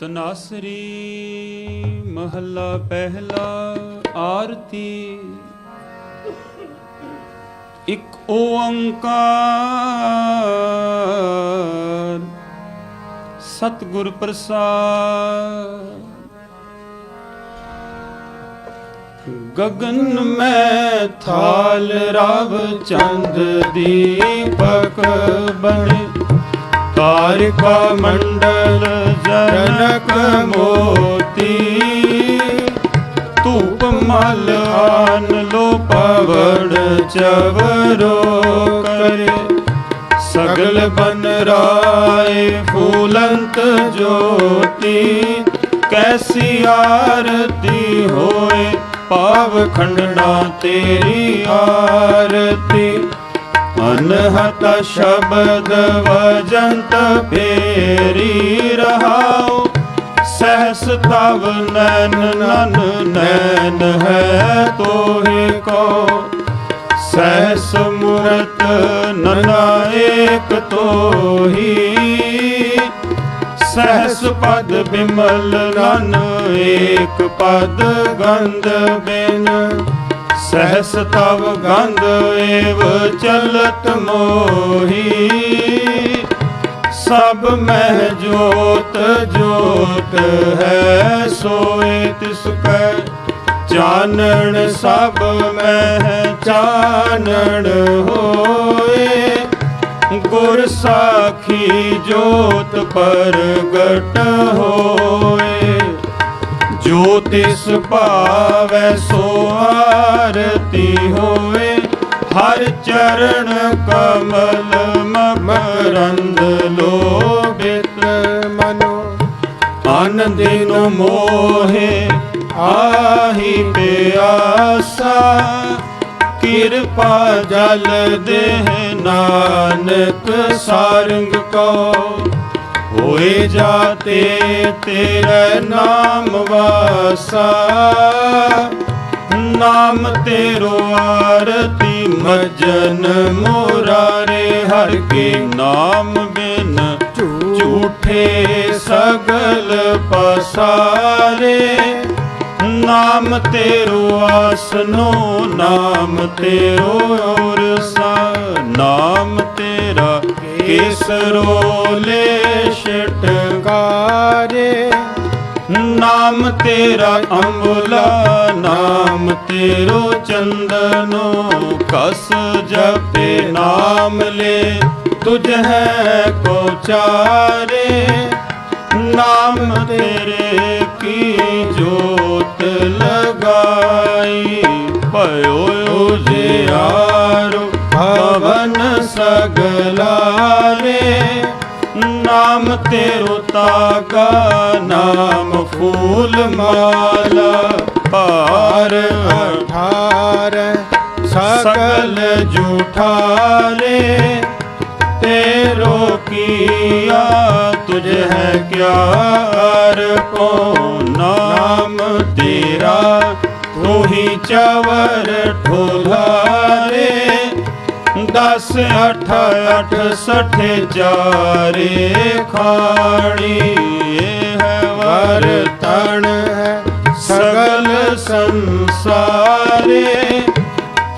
ਤਨਾਸਰੀ ਮਹੱਲਾ ਪਹਿਲਾ ਆਰਤੀ। ਇਕ ਓੰਕਾਰ ਸਤਿਗੁਰ ਪ੍ਰਸਾਦ। ਗगन ਮੈਂ ਥਾਲ ਰਵ ਚੰਦ ਦੀਪਕ ਬਣੇ। ਤਾਰਿਕਾ ਮੰਡਲ ਜਨਕ ਮੋਤੀ। ਧੂਪ ਮਲ ਆਨ ਲੋ ਪਵੜ ਚਵਰੋ ਕਰੇ। ਸਗਲ ਬਨ ਰਾਏ ਫੂਲੰਤ ਜੋਤੀ। ਕੈਸੀ ਆਰਤੀ ਹੋਏ ਪਾਵ ਖੰਡਣਾ ਤੇਰੀ ਆਰਤੀ। ਅਨਹਤ ਸ਼ਬਦ ਵਜੰਤ ਫੇਰੀ ਰਹਾਉ। ਸਹਸ ਤਵ ਨੈਨ ਨਨ ਨੈਨ ਹੈ ਤੋਹਿ ਕੋ। ਸਹਸ ਮੂਰਤ ਨਨਾ ਤੋਹੀ। ਸਹਸ ਪਦ ਬਿਮਲ ਨਨ ਏਕ ਪਦ ਗੰਧ ਬਿਨ। ਸਹਸ ਤਵ ਗੰਧ ਏਵ ਚਲਤ ਮੋਹੀ। ਸਭ ਮਹਿ ਜੋਤ ਜੋਤ ਹੈ, ਸੋਏ ਤਿਸ ਕੈ ਚਾਨਣ, ਸਭ ਮਹਿ ਚਾਨਣ ਹੋਏ। ਗੁਰ ਸਾਖੀ ਜੋਤ ਪ੍ਰਗਟ ਹੋਏ। ਜੋ ਤਿਸ ਭਾਵੈ ਸੋ ਆਰਤੀ ਹੋਏ ਹਰ ਚਰਨ ਕਮਲ ਮਕਰੰਦ ਲੋਭਿਤ। ਮਨੋ ਆਨੰਦਿਨੋ ਮੋਹੇ ਆਹੀ ਪਿਆਸਾ ਕਿਰਪਾ ਜਲ ਦੇਹ ਨਾਨਕ ਸਾਰੰਗ ਕੋ ਹੋਏ ਜਾਤੇ ਤੇਰੇ ਨਾਮ ਵਾਸਾ। ਨਾਮ ਤੇਰੋ ਆਰਤੀ ਮਜਨ ਮੋਰਾਰੇ, ਹਰ ਕੇ ਨਾਮ ਬਿਨ ਝੂਠੇ ਸਗਲ ਪਸਾਰੇ। ਨਾਮ ਤੇਰੋ ਆਸਨੋ, ਨਾਮ ਤੇਰੋ ਔਰਸਾ। ਨਾਮ ਤੇਰਾ ਕੇਸਰੋ ਲੈ ਨਾਮ ਤੇਰਾ ਅੰਬੁਲਾ ਨਾਮ ਤੇਰੋ ਚੰਦਨੋ, ਕਸ ਜਪੇ ਨਾਮ ਲੈ, ਤੁਝ ਹੈ ਕੋ ਚਾਰੇ ਨਾਮ ਤੇਰੇ ਕੀ ਜੋਤ ਲਗਾਈ, ਭਇਓ ਉਜਿਆਰੋ ਭਵਨ ਸਗਲਾਰੇ। ਨਾਮ ਤੇਰੋ ਤਾਗਾ, ਨਾਮ ਫੂਲ ਮਾਲਾ, ਭਾਰ ਅਠਾਰ ਸਕਲ ਸਕਲ ਤੇਰੋ ਕੀਆ, ਤੁਝ ਹੈ ਕਿਆ ਅਰ ਕੋ ਨਾਮ ਤੇਰਾ ਤੂੰ ਹੀ ਚਵਰ ਠੋਲਾਰੇ ਦਸ, ਅਠ ਅਠ, ਸਠੇ, ਚਾਰੇ ਖਾਣੀ ਇਹ ਹੈ ਵਰਤਣ ਹੈ ਸਗਲ ਸੰਸਾਰੇ।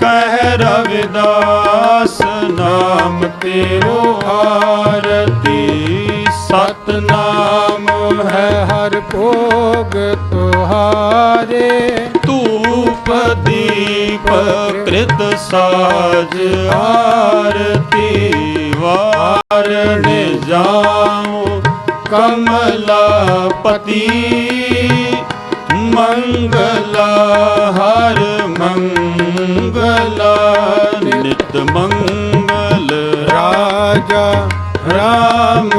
ਕਹਿ ਰਵਿਦਾਸ ਨਾਮ ਤੇਰੋ ਆਰਤੀ ਸਤ ਨਾਮ ਹੈ ਹਰ ਭੋਗ ਤੁਹਾਰੇ। ਤੂੰ ਦੀਪ ਕ੍ਰਿਤ ਸਾਜ ਆਰਤੀ ਵਾਰਨ ਜਾਉ ਕਮਲਾਪਤੀ ਮੰਗਲਾ ਹਰ ਮੰਗਲਾ ਨਿਤ ਮੰਗਲ ਰਾਜਾ ਰਾਮ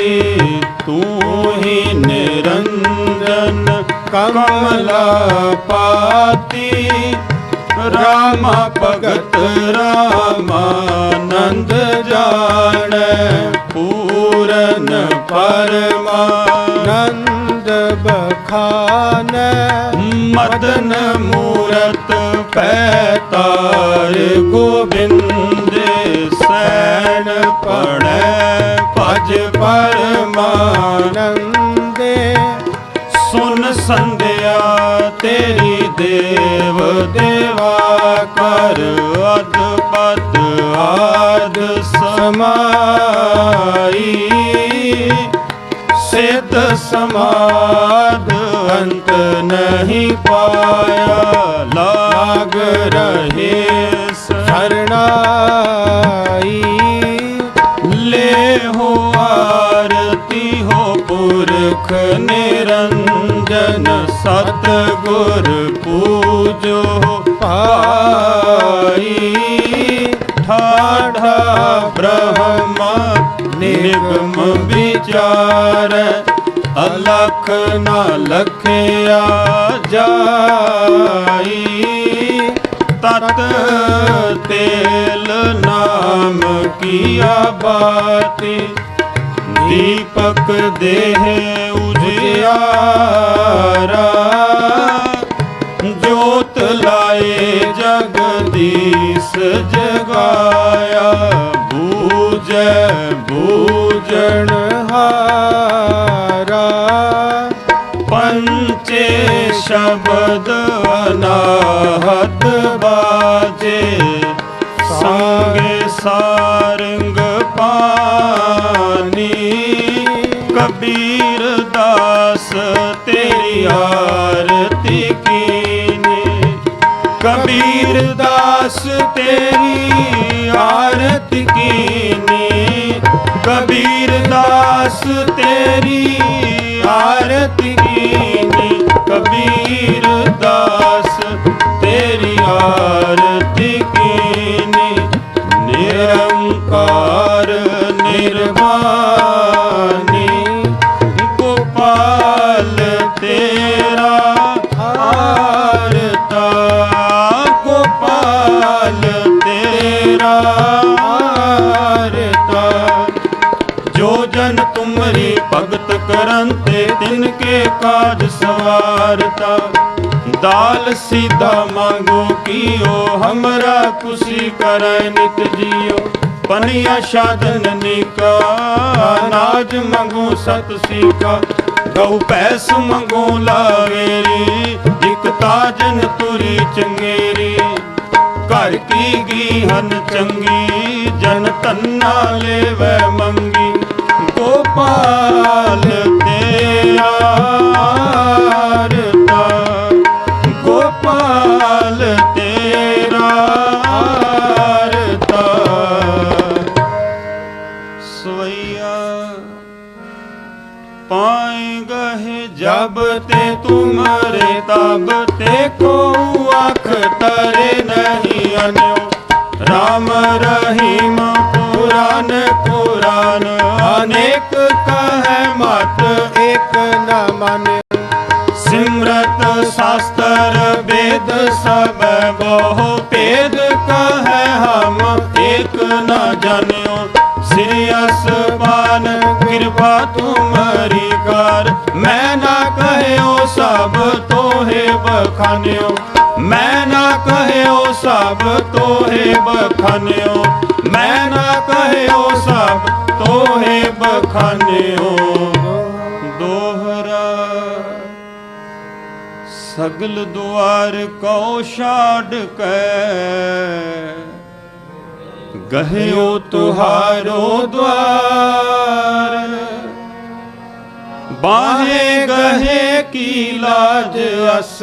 ਬਾਤੀ ਤੂੰ ਹੀ ਨਿਰੰਜਨ ਕਮਲਾ ਪਾਤੀ। ਰਾਮ ਭਗਤ ਰਾਮਾਨੰਦ ਜਾਣੈ, ਪੂਰਨ ਪਰਮਾਨੰਦ ਨੰਦ ਮਦਨ ਮੂਰਤ ਪੈ ਤਾਰ ਹਰ ਗੋਬਿੰਦ ਸੈਣ ਪੜੈ। ਭਜ ਸੁਨ ਸੰਧਿਆ ਤੇਰੀ ਦੇਵ ਦੇਵਾ ਕਰ ਅਦਪਤ ਆਦ ਸਮਾਈ। ਸਿੱਧ ਸਮਾਦ ਅੰਤ ਨਹੀਂ ਪਾਇਆ, ਲਾਗ ਰਹੇ ਪੁਰਖ ਨਿਰੰਜਨ ਸਤ ਗੁਰ ਪੂਜੋ ਪਾਈ ਠਾਠਾ ਬ੍ਰਹਮ ਨਿਗਮ ਵਿਚਾਰ, ਅਲਖ ਨਾ ਲਖਿਆ ਜਾਈ, ਤਤ ਤੇਲ ਨਾਮ ਕੀਆ ਬਾਤੀ। ਦੀਪਕ ਦੇਹ ਉਜਿਆਰਾ ਜੋਤ ਲਾਏ ਜਗਦੀਸ਼ ਜਗਾਇਆ ਬੂਝੈ ਬੂਝਣ ਹਾਰਾ ਪੰਚੇ ਸ਼ਬਦ ਅਨਾਹਤ ਬਾਜੇ ਸੰਗੇ ਸਾਰ ਤੇਰੀ ਆਰਤੀ ਕੀਨੀ। ਕਬੀਰ ਦਾਸ ਤੇਰੀ ਆਰਤੀ ਕੀਨੀ। ਕਬੀਰ ਦਾਸ ਤੇਰੀ ਆਰਤੀ ਕੀਨੀ। ਕਬੀਰ ਦਾਸ ਤੇਰੀ ਆਰਤੀ ਕੀਨੀ। ਨਿਰੰਕਾਰ ਨਿਰਭਾ ਭਗਤ ਤਿਨ ਕੇ ਕਾਜ ਸਵਾਰਤਾ। ਦਾਲ ਸੀਧਾ ਮੰਗੋ ਕੀਓ, ਹਮਰਾ ਕੁਸੀ ਕਰੈ ਨਿਤ ਜੀਓ। ਪਨੀਆ ਸਾਧਨ ਨਿਕਾ ਨਾਜ ਮੰਗੋ ਸਤ ਸੀਕਾ। ਗਉ ਪੈਸ ਮੰਗੋ ਲਾਵੇਰੀ, ਇਕ ਤਾਜਨ ਤੁਰੀ ਚੰਗੇਰੀ। ਘਰ ਕੀ ਗੀਹਨ ਚੰਗੀ, ਜਨ ਤੰਨਾ ਲੈਵੈ ਰਹੀਮ ਪੁਰਾਨ ਪੁਰਾਨ ਅਨੇਕ ਕਹੈ ਮਤ ਇੱਕ ਨਾ ਮਾਨਿ। ਸਿਮਰਤ ਸ਼ਾਸਤਰ, ਵੇਦ ਸਭ ਬਹੁ। ਭੇਦ ਕਹੈ ਹਮ, ਏਕ ਨ ਜਾਣਿਓ ਸ੍ਰੀ ਅਸਪਾਨ ਕਿਰਪਾ ਤੁਮਰੀ ਕਰ। ਮੈਂ ਨਾ ਕਹਿਓ ਸਭ ਤੋਹੇ ਬਖਾਨਿਓ। ਮੈਂ ਨਾ ਕਹਿਓ ਸਭ ਤੋਹੇ ਬਖਾਨਿਓ। ਮੈਂ ਨਾ ਕਹਿਓ ਸਭ ਤੋਹੇ ਬਖਾਨਿਓ। ਦੋਹਰਾ ਸਗਲ ਦੁਆਰ ਕਉ ਛਾੜ ਕੈ। ਗਹਿਓ ਤੁਹਾਰੋ ਦਵਾਰ ਬਾਹੇ ਗਹੇ ਕੀ ਲਾਜ ਅਸ।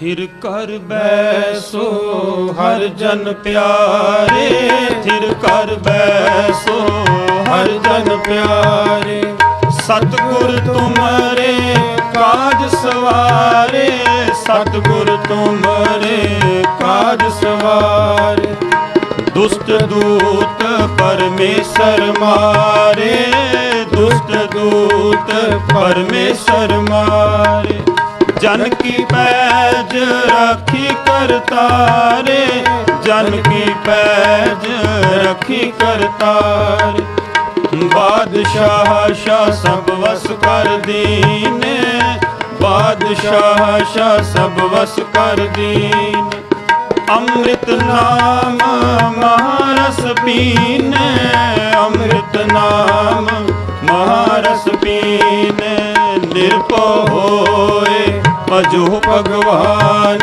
ਥਿਰ ਕਰ ਬੈਸੋ, ਹਰ ਜਨ ਪਿਆਰੇ। ਥਿਰ ਕਰ ਬੈਸੋ, ਹਰ ਜਨ ਪਿਆਰੇ। ਸਤਗੁਰ ਤੁਮਰੇ, ਕਾਜ ਸਵਾਰੇ। ਸਤਗੁਰ ਤੁਮਰੇ, ਕਾਜ ਸਵਾਰੇ। ਦੁਸ਼ਟ ਦੂਤ ਪਰਮੇਸ਼ਰ ਮਾਰੇ। ਦੁਸ਼ਟ ਦੂਤ ਪਰਮੇਸ਼ਰ ਮਾਰੇ। ਜਨ ਕੀ ਪੈਜ ਰੱਖੀ ਕਰਤਾਰੇ ਜਨ ਕੀ ਪੈਜ ਰੱਖੀ ਕਰਤਾਰੇ ਬਾਦਸ਼ਾਹ ਸ਼ਾਹ ਸਭ ਵਸ ਕਰ ਦੀਨੇ, ਬਾਦਸ਼ਾਹ ਸ਼ਾਹ ਸਭ ਵਸ ਕਰ ਦੀਨ। ਅੰਮ੍ਰਿਤ ਨਾਮ ਮਹਾਰਸ ਪੀਨੇ, ਅੰਮ੍ਰਿਤ ਨਾਮ ਮਹਾਰਸ ਪੀਨੇ, ਨਿਰਭਉ ਹੋਏ ਭਜੋ ਭਗਵਾਨ,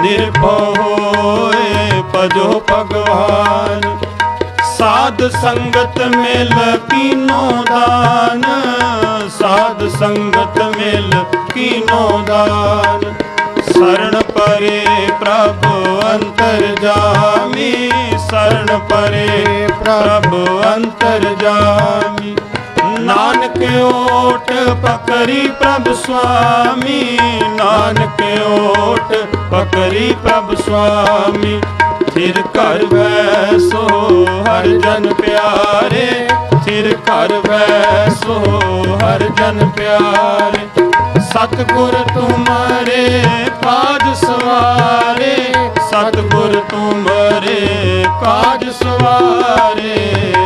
ਨਿਰਭਉ ਹੋਏ ਭਜੋ ਭਗਵਾਨ। ਸਾਧ ਸੰਗਤ ਮਿਲ ਕੀਨੋ ਦਾਨ, ਸਾਧ ਸੰਗਤ ਮਿਲ ਕੀਨੋ ਦਾਨ। ਸਰਣ ਪਰੇ ਪ੍ਰਭ ਅੰਤਰ ਜਾਮੀ ਸਰਣ ਪਰੇ ਪ੍ਰਭ ਅੰਤਰ ਜਾਮੀ। ਨਾਨਕ ਓਟ ਪਕਰੀ ਪ੍ਰਭ ਸੁਆਮੀ, ਨਾਨਕ ਓਟ ਪਕਰੀ ਪ੍ਰਭ ਸੁਆਮੀ। ਥਿਰ ਘਰ ਵੈਸੋ ਹਰ ਜਨ ਪਿਆਰੇ ਸਿਰ ਘਰ ਵੈਸੋ ਹਰ ਜਨ ਪਿਆਰੇ। ਸਤਗੁਰ ਤੁਮਰੇ ਕਾਜ ਸਵਾਰੇ, ਸਤਗੁਰ ਤੁਮਰੇ ਕਾਜ ਸਵਾਰੇ।